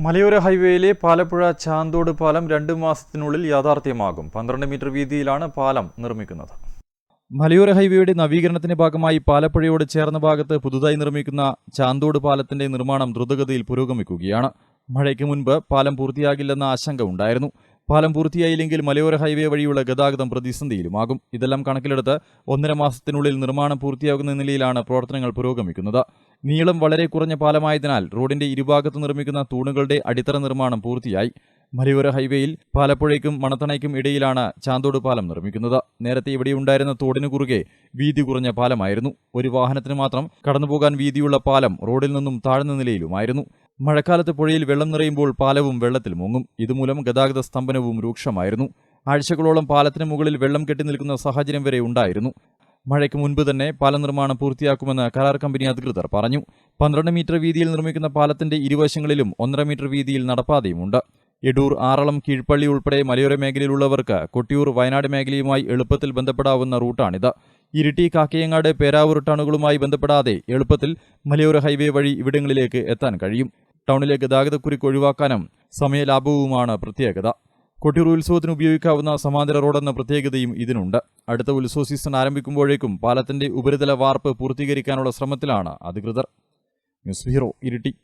മലയോര ഹൈവേയിലെ പാലപ്പുഴ ചാന്തോട് പാലം രണ്ട് മാസത്തിനുള്ളിൽ യാഥാർത്ഥ്യമാകും. പന്ത്രണ്ട് മീറ്റർ വീതിയിലാണ് പാലം നിർമ്മിക്കുന്നത്. മലയോര ഹൈവേയുടെ നവീകരണത്തിന്റെ ഭാഗമായി പാലപ്പുഴയോട് ചേർന്ന ഭാഗത്ത് പുതുതായി നിർമ്മിക്കുന്ന ചാന്തോട് പാലത്തിന്റെ നിർമ്മാണം ദ്രുതഗതിയിൽ പുരോഗമിക്കുകയാണ്. മഴയ്ക്ക് മുൻപ് പാലം പൂർത്തിയാകില്ലെന്ന ആശങ്ക ഉണ്ടായിരുന്നു. പാലം പൂർത്തിയായില്ലെങ്കിൽ മലയോര ഹൈവേ വഴിയുള്ള ഗതാഗതം പ്രതിസന്ധിയിലുമാകും. ഇതെല്ലാം കണക്കിലെടുത്ത് ഒന്നര മാസത്തിനുള്ളിൽ നിർമ്മാണം പൂർത്തിയാകുന്ന നിലയിലാണ് പ്രവർത്തനങ്ങൾ പുരോഗമിക്കുന്നത്. നീളം വളരെ കുറഞ്ഞ പാലമായതിനാൽ റോഡിന്റെ ഇരുഭാഗത്ത് നിർമ്മിക്കുന്ന തൂണുകളുടെ അടിത്തറ നിർമ്മാണം പൂർത്തിയായി. മലയോര ഹൈവേയിൽ പാലപ്പുഴയ്ക്കും മണത്തണയ്ക്കും ഇടയിലാണ് ചാന്തോട് പാലം നിർമ്മിക്കുന്നത്. നേരത്തെ ഇവിടെ ഉണ്ടായിരുന്ന തോടിനു കുറുകെ വീതി കുറഞ്ഞ പാലമായിരുന്നു. ഒരു വാഹനത്തിന് മാത്രം കടന്നുപോകാൻ വീതിയുള്ള പാലം റോഡിൽ നിന്നും താഴ്ന്ന നിലയിലുമായിരുന്നു. മഴക്കാലത്ത് പുഴയിൽ വെള്ളം നിറയുമ്പോൾ പാലവും വെള്ളത്തിൽ മുങ്ങും. ഇതുമൂലം ഗതാഗത സ്തംഭനവും രൂക്ഷമായിരുന്നു. ആഴ്ചകളോളം പാലത്തിന് മുകളിൽ വെള്ളം കെട്ടി നിൽക്കുന്ന സാഹചര്യം വരെ ഉണ്ടായിരുന്നു. മഴയ്ക്ക് മുൻപ് തന്നെ പാലം നിർമ്മാണം പൂർത്തിയാക്കുമെന്ന് കരാർ കമ്പനി അധികൃതർ പറഞ്ഞു. പന്ത്രണ്ട് മീറ്റർ വീതിയിൽ നിർമ്മിക്കുന്ന പാലത്തിന്റെ ഇരുവശങ്ങളിലും ഒന്നര മീറ്റർ വീതിയിൽ നടപ്പാതയുമുണ്ട്. എടൂർ ആറളം കീഴ്പള്ളി ഉൾപ്പെടെ മലയോര മേഖലയിലുള്ളവർക്ക് കൊട്ടിയൂർ വയനാട് മേഖലയുമായി എളുപ്പത്തിൽ ബന്ധപ്പെടാവുന്ന റൂട്ടാണിത്. ഇരിട്ടി കാക്കയങ്ങാട് പേരാവൂർ ടണുകളുമായി ബന്ധപ്പെടാതെ എളുപ്പത്തിൽ മലയോര ഹൈവേ വഴി ഇവിടങ്ങളിലേക്ക് എത്താൻ കഴിയും. ടൗണിലെ ഗതാഗതക്കുരുക്ക് ഒഴിവാക്കാനും സമയലാഭവുമാണ് പ്രത്യേകത. കൊട്ടിയൂർ ഉത്സവത്തിന് ഉപയോഗിക്കാവുന്ന സമാന്തര റോഡെന്ന പ്രത്യേകതയും ഇതിനുണ്ട്. അടുത്ത ഉത്സവ സീസൺ ആരംഭിക്കുമ്പോഴേക്കും പാലത്തിന്റെ ഉപരിതല വാർപ്പ് പൂർത്തീകരിക്കാനുള്ള ശ്രമത്തിലാണ് അധികൃതർ. News hero Iritty.